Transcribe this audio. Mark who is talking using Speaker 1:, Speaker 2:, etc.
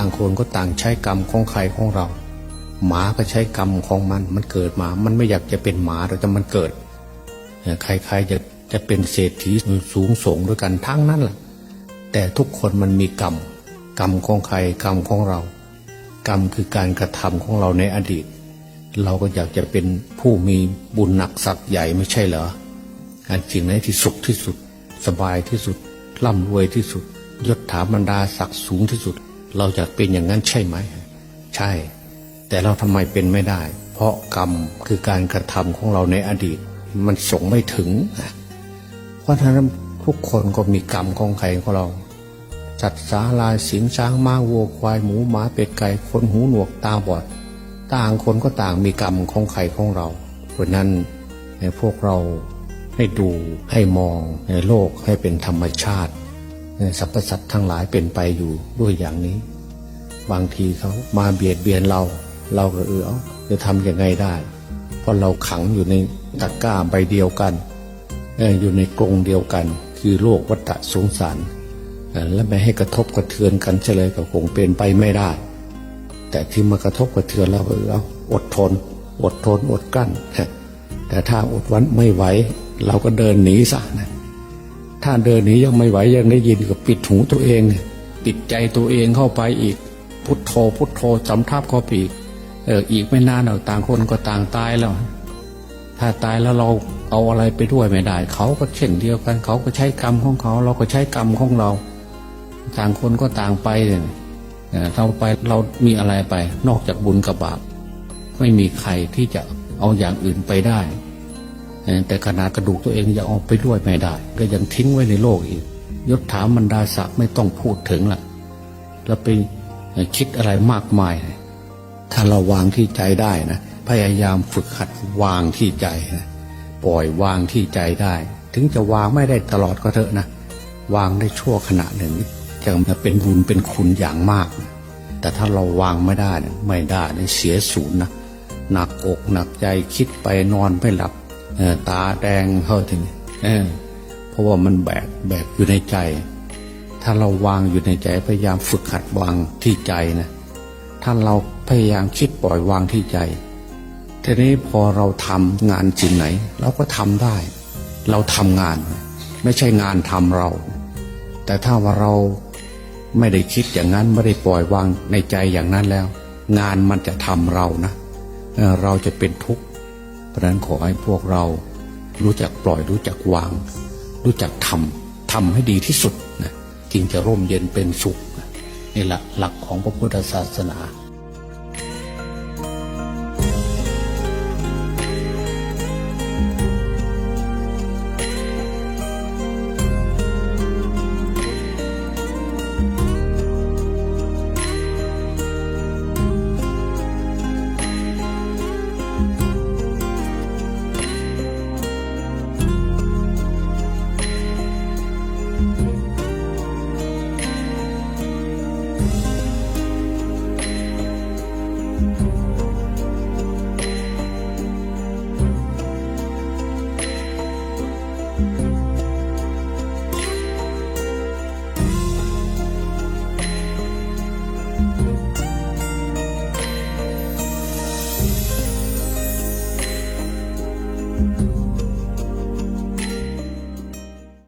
Speaker 1: ต่างคนก็ต่างใช้กรรมของใครของเรา หมาก็ใช้กรรมของมัน มันเกิดมา มันไม่อยากจะเป็นหมาแต่มันเกิดใครๆจะจะเป็นเศรษฐีสูงส่งด้วยกันทั้งนั้นแหละแต่ทุกคนมันมีกรรม กรรมของใครกรรมของเรา กรรมคือการกระทำของเราในอดีต เราก็อยากจะเป็นผู้มีบุญหนักสักใหญ่ไม่ใช่เหรอการสิ่งไหนที่สุขที่สุด สบายที่สุดร่ำรวยที่สุดยศถาบรรดาศักดิ์สูงที่สุด เราอยากเป็นอย่างนั้นใช่ไหม ใช่ แต่เราทำไมเป็นไม่ได้ เพราะกรรมคือการกระทำของเราในอดีต มันส่งไม่ถึง เพราะฉะนั้นทุกคนก็มีกรรมของใครของเราจัดสาลายสิงช้างม้าวัวควายหมูหมาเป็ดไก่คนหูหนวกตาบอด ต่างคนก็ต่างมีกรรมของใครของเรา เพราะนั้นในพวกเราให้ดูให้มองในโลกให้เป็นธรรมชาติ สรรพสัตว์ทั้งหลายเป็นไปอยู่ด้วยอย่างนี้ บางทีเขามาเบียดเบียนเรา เราก็เออจะทำยังไงได้ เพราะเราขังอยู่ในตะกร้าใบเดียวกันอยู่ในกรงเดียวกัน คือโลกวัฏสงสาร และไม่ให้กระทบกระเทือนกันเฉลยก็คงเป็นไปไม่ได้ แต่ที่มากระทบกระเทือนเราเอออดทน อดทนอดกั้นแต่ถ้าอดวันไม่ไหว เราก็เดินหนีซะนะ ถ้าเดินหนียังไม่ไหวยังได้ยินก็ปิดหูตัวเอง ปิดใจตัวเองเข้าไปอีก พุทโธพุทโธสำทับเข้าไปอีกเอออีกไม่นานเราต่างคนก็ต่างตายแล้ว ถ้าตายแล้วเราเอาอะไรไปด้วยไม่ได้ เขาก็เช่นเดียวกัน เขาก็ใช้กรรมของเขา เราก็ใช้กรรมของเรา ต่างคนก็ต่างไปเนี่ยเราไปเรามีอะไรไป นอกจากบุญกับบาปไม่มีใครที่จะเอาอย่างอื่นไปได้ แต่ขนาดกระดูกตัวเองยังเอาไปด้วยไม่ได้ ก็ยังทิ้งไว้ในโลกอีกยศถาบรรดาศักดิ์ไม่ต้องพูดถึงละแล้วไปคิดอะไรมากมาย ถ้าเราวางที่ใจได้นะพยายามฝึกหัดวางที่ใจนะปล่อยวางที่ใจได้ ถึงจะวางไม่ได้ตลอดก็เถอะนะวางได้ชั่วขณะหนึ่งจะเป็นบุญเป็นคุณอย่างมากนะแต่ถ้าเราวางไม่ได้นี่ยไม่ได้เนี่ยเสียศูนย์นะหนักอกหนักใจคิดไปนอนไม่หลับ ตาแดงเข้าถึงเเพราะว่ามันแบกแบกอยู่ในใจ ถ้าเราวางอยู่ในใจพยายามฝึกหัดวางที่ใจนะถ้าเราพยายามคิดปล่อยวางที่ใจทีนี้พอเราทำงานสิ่งไหน เราก็ทำได้ เราทำงาน ไม่ใช่งานทำเรา แต่ถ้าว่าเราไม่ได้คิดอย่างนั้นไม่ได้ปล่อยวางในใจอย่างนั้นแล้ว งานมันจะทำเรานะเราจะเป็นทุกข์ เพราะนั้นขอให้พวกเรารู้จักปล่อยรู้จักวาง รู้จักทำทำให้ดีที่สุดนะจึงจะร่มเย็นเป็นสุขนี่แหละหลักของพระพุทธศาสนา